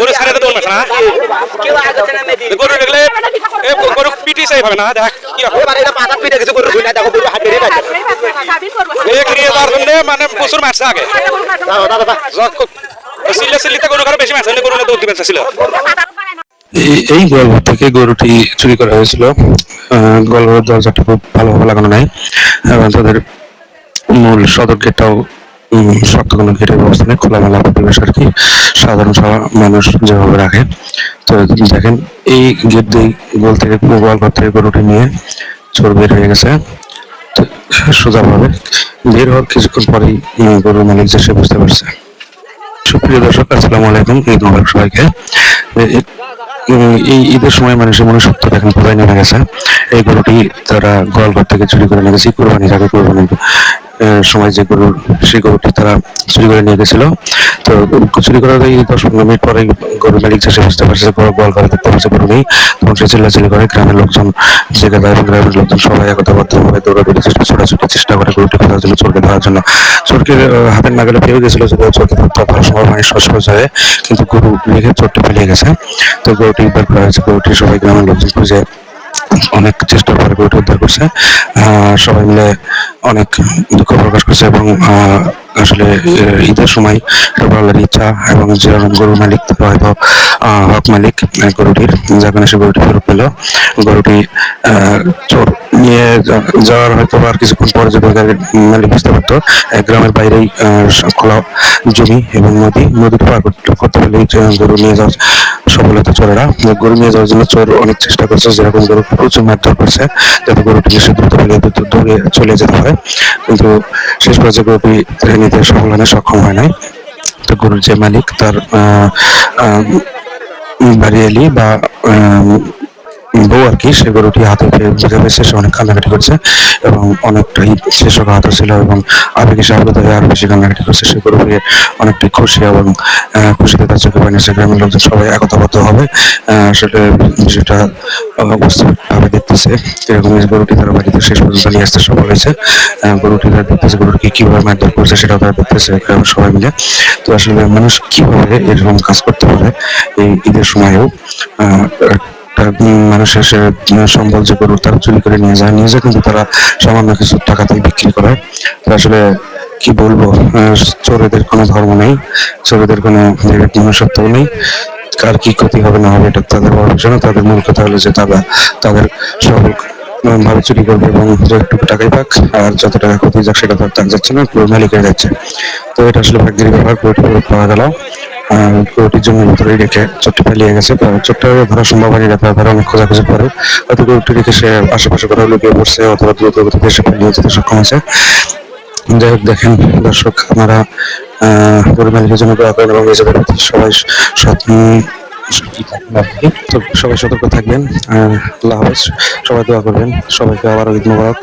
গরু ছাড়ে তো দৌড় না। গরু দেখলে গরু পিটি চাই হবে না দেখ কি হবে। এই ক্রিয়া দেওয়ার জন্য মানে প্রচুর মারছে আগে। সিল্লে সিল্লিতে গরু কারও বেশি মারছে গরু দৌড় দিবেন ছিল এই এই গলঘর থেকে গরুটি চুরি করা হয়েছিল। গলঘরের দরজাটা খুব ভালোভাবে লাগানো নাই। এবং তাদের মূল সদর গেটটাও শক্ত কোনো গেটের ব্যবস্থা নেই খোলামেলা পরিবেশ আর কি। সাধারণ মানুষ যেভাবে রাখে। তো দেখেন এই গেট দিয়ে গোল থেকে গোয়ালঘর থেকে গরুটি নিয়ে চোর বের হয়ে গেছে। তো সোজাভাবে বের হওয়ার কিছুক্ষণ পরেই গরুর মালিক যে সে বুঝতে পারছে। সুপ্রিয় দর্শক আসসালামু আলাইকুম ঈদ মোবারক সবাইকে। এই ঈদের সময় মানুষের মনে সত্য দেখেন কোথায় নেমে গেছে। এই গরুটি তারা গোয়াল গোয়ালঘর থেকে চুরি করে নিয়ে গেছে কোরবানির আগে কোরবানির আহ, সময় যে গরু সেই গরুটি তারা চুরি করে নিয়ে গেছিল। তো চুরি করার এই দশ পনেরো মিনিট পরে গরু মালিক এসে বুঝতে পারছে যে গরু গোয়াল ঘরে দেখতে পাচ্ছে গরু নেই তখন সে চিল্লাচিল্লি করে। গ্রামের লোকজন দেয় এবং গ্রামের লোকজন সবাই একতাবদ্ধভাবে দৌড়াদৌড়ি চেষ্টা ছোটাছুটি চেষ্টা করে গরুটি খোঁজার জন্য, চোরকে ধরার জন্য। চোরকে হাতের নাগালে পেয়ে গেছিল, যদিও চোরকে ধরতে ভালো সময় মানে সসপস হয়ে কিন্তু গরু রেখে চোরটি পালিয়ে গেছে। তো গরুটি উদ্ধার করা হয়েছে, গরুটি সবাই গ্রামের লোকজন খুঁজে অনেক চেষ্টার পরে গরুটি উদ্ধার করছে। সবাই মিলে অনেক দুঃখ প্রকাশ করছে এবং আসলে ঈদের সময় বলার ইচ্ছা এবং যেরকম গরুর মালিক হয়তো হক মালিক গরুটির যখন সে গরুটি ফেরত পেল। গরুটি চোর নিয়ে যাওয়ার হয়তো আর কিছুক্ষণ পরে যদি মালিক বুঝতে পারতো গ্রামের বাইরেই খোলা জমি এবং নদী নদীটা পার করতে আহ, গরু নিয়ে যাওয়া সফলতা চোরেরা গরু নিয়ে যাওয়ার জন্য চোর অনেক চেষ্টা করছে যেরকম গরু প্রচুর মারধর করছে যাতে গরুটি সে দ্রুত পালিয়ে দৌড়ে চলে যেতে হয়। কিন্তু শেষ পর্যায়ে গরুটি নিতে সফল না সক্ষম হয় নাই। তো গরুর যে মালিক তার আহ, আহ, বাড়ি এলি বা বউ আর কি, সে গরুটি হাতে পেয়ে বুঝে পেয়েছে সে অনেক কান্নাকাটি করছে এবং অনেকটাই শেষক হাত ছিল এবং আবেগে সাবলত হয়ে আরও বেশি কান্নাকাটি করছে। সে গরু পেয়ে অনেকটাই খুশি এবং খুশিতে তার চোখে পানি সে গ্রামের লোকজন সবাই একতাবদ্ধ হবে। আসলে বিষয়টা ভাবে দেখতেছে। এরকম গরুটি তারা বাড়িতে শেষ পর্যন্ত নিয়ে আসতে সফল হয়েছে। গরুটি তারা দেখতেছে, গরুটিকে কীভাবে মারধর করছে সেটাও তারা দেখতেছে গ্রামের সবাই মিলে। তো আসলে মানুষ কীভাবে এরকম কাজ করতে পারে এই ঈদের সময়ও মানুষের সম্বল যে গরু তারা চুরি করে নিয়ে যায় নিয়ে যায় কিন্তু তারা সামান্য কিছু টাকা দিয়ে বিক্রি করে। আসলে কি বলব চোরেদের কোনো ধর্ম নেই, চোরেদের কোনো বিবেক মনুষ্যত্ব নেই। কার কি ক্ষতি হবে না হবে, এটা তাদের বড় বিষয় না। তাদের মূল কথা হলো যে তারা, তাদের সকল ভাবে চুরি করবে এবং যতটুকু টাকাই পাক, আর যত টাকা ক্ষতি যাক, সেটা তার যাচ্ছে না, পুরো মালিকের যাচ্ছে। তো এটা আসলে ভাগ্যের ব্যাপার পুরোটি পুরো পাওয়া গেল। আহ, গরুটির জমির ভিতরেই রেখে চোরটি পালিয়ে গেছে। চোরটা ধরা সম্ভব হয়নি রাতে ধরা অনেক খোঁজাখুঁজি পরে। হয়তো গরুটি রেখে সে আশেপাশে কোথাও লুকিয়ে পড়ছে অথবা দ্রুত গতিতে সে পালিয়ে যেতে সক্ষম হয়েছে। যাই হোক দেখেন দর্শক আপনারা গরু মালিকের জন্য দোয়া করেন এবং নিজেদের প্রতি সবাই সবাই সতর্ক থাকবেন। আল্লাহ হাফেজ সবাই দোয়া করবেন। সবাইকে আবার ঈদ মোবারক।